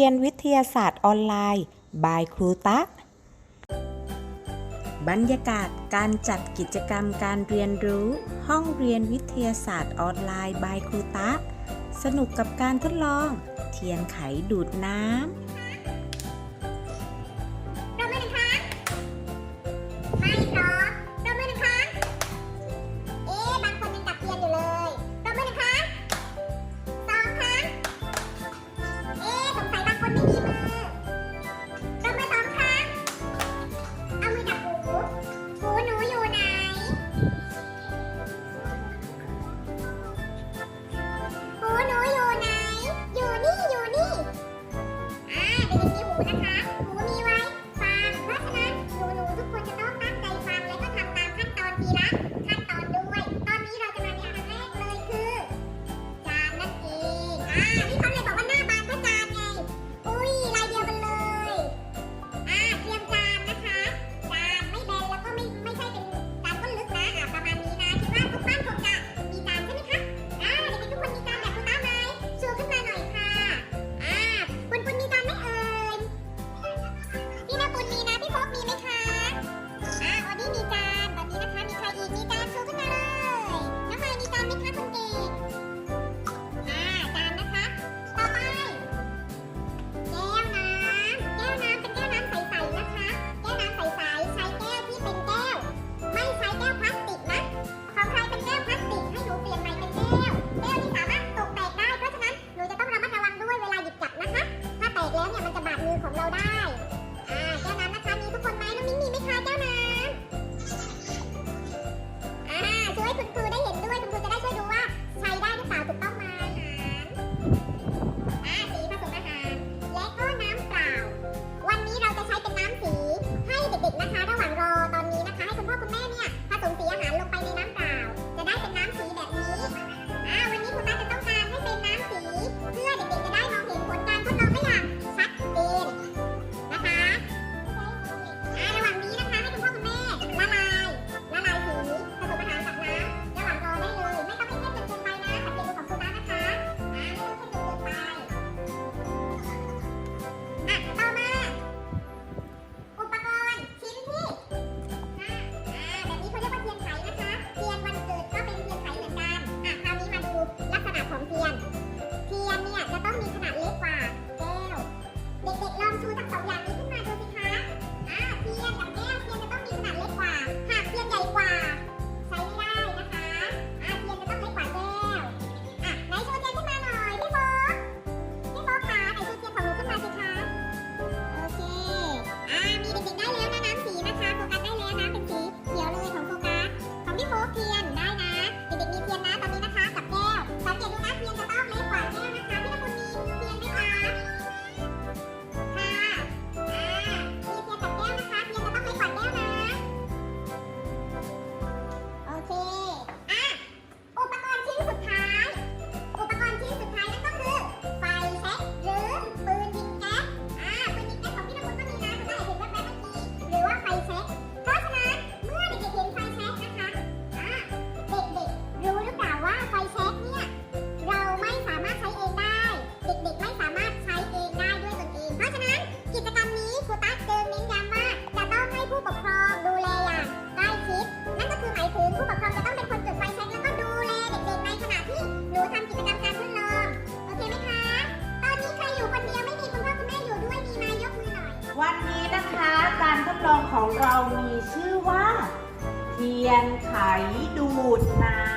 รียนวิทยาศาสตร์ออนไลน์ บายครูตักบรรยากาศการจัดกิจกรรมการเรียนรู้ ห้องเรียนวิทยาศาสตร์ออนไลน์ บายครูตักสนุกกับการทดลอง เทียนไขดูดน้ำ Damn. ของเรามีชื่อว่า เทียนไขดูดน้ำ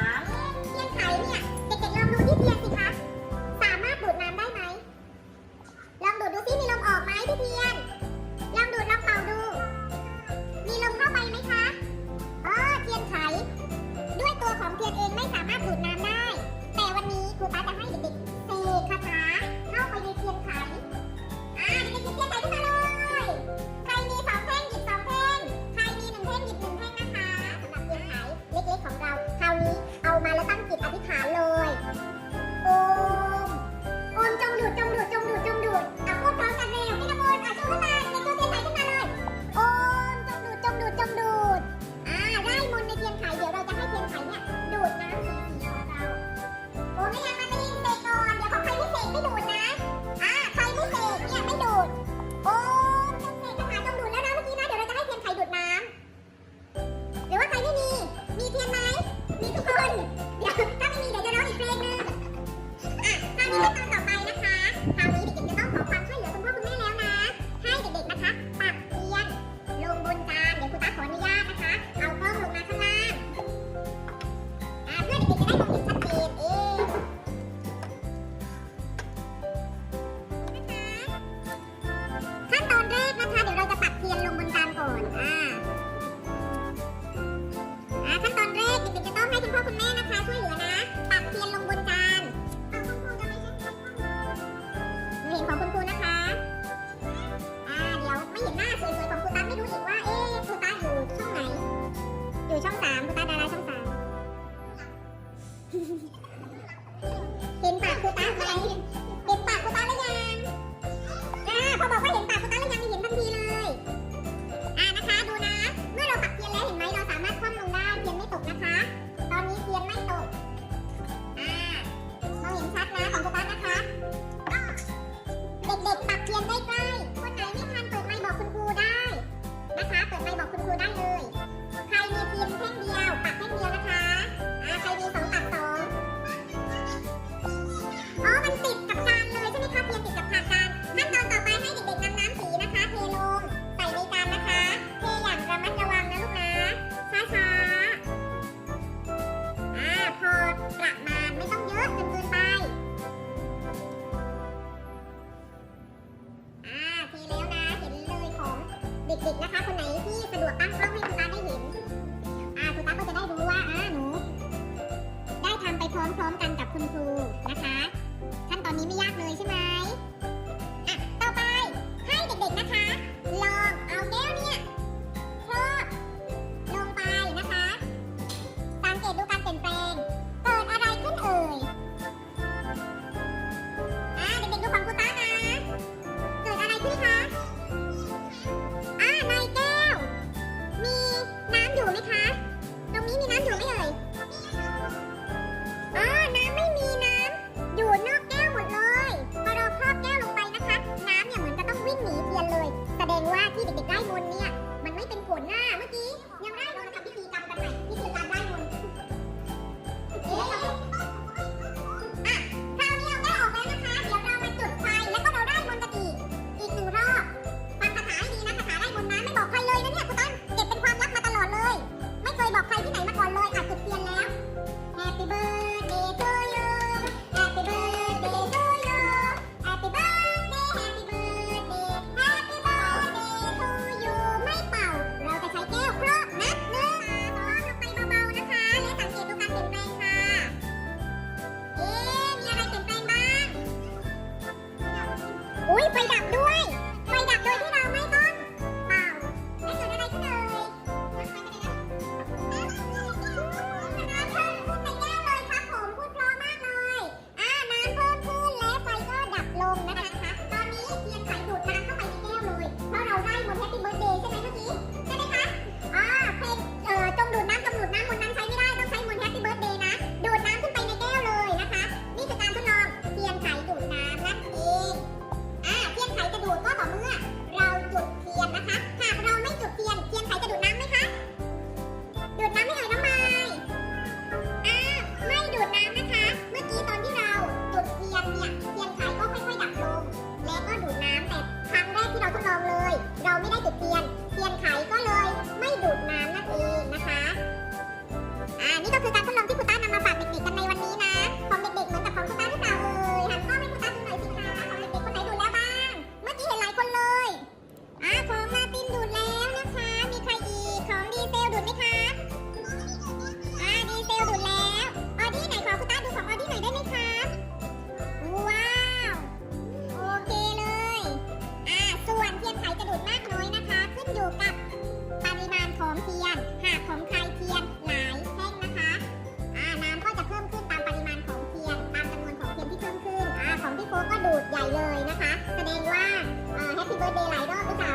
บิร์เดย์หลายรอบหรือเปล่า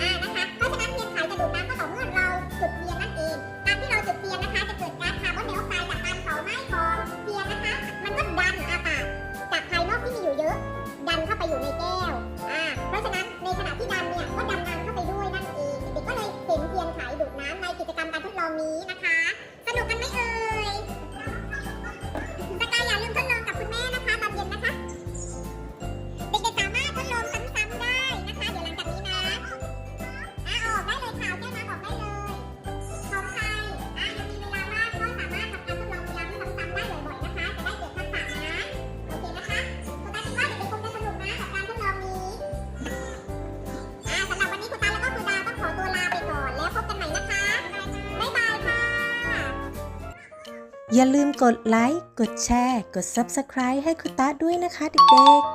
อ่นะคะ เพราะฉะนั้นเทียนไขจะดูดน้ำก็ต่อเมื่อเราจุดเทียนนั่นเอง การที่เราจุดเทียนนะคะ จะเกิดการคาร์บอนไดออกไซด์จากการเผาไหม้ของเทียนนะคะ มันก็ดันอากาศจากภายนอกที่มีอยู่เยอะ ดันเข้าไปอยู่ในแก้ว อ่า เพราะฉะนั้นในขณะที่ดันเนี่ยก็ดันน้ำเข้าไปด้วยนั่นเองเด็กก็เลยเห็นเทียนไขดูดน้ำในกิจกรรมการทดลองนี้นะคะ อย่าลืมกดไลค์ กดแชร์ กด Subscribe ให้คุณตาด้วยนะคะเด็ก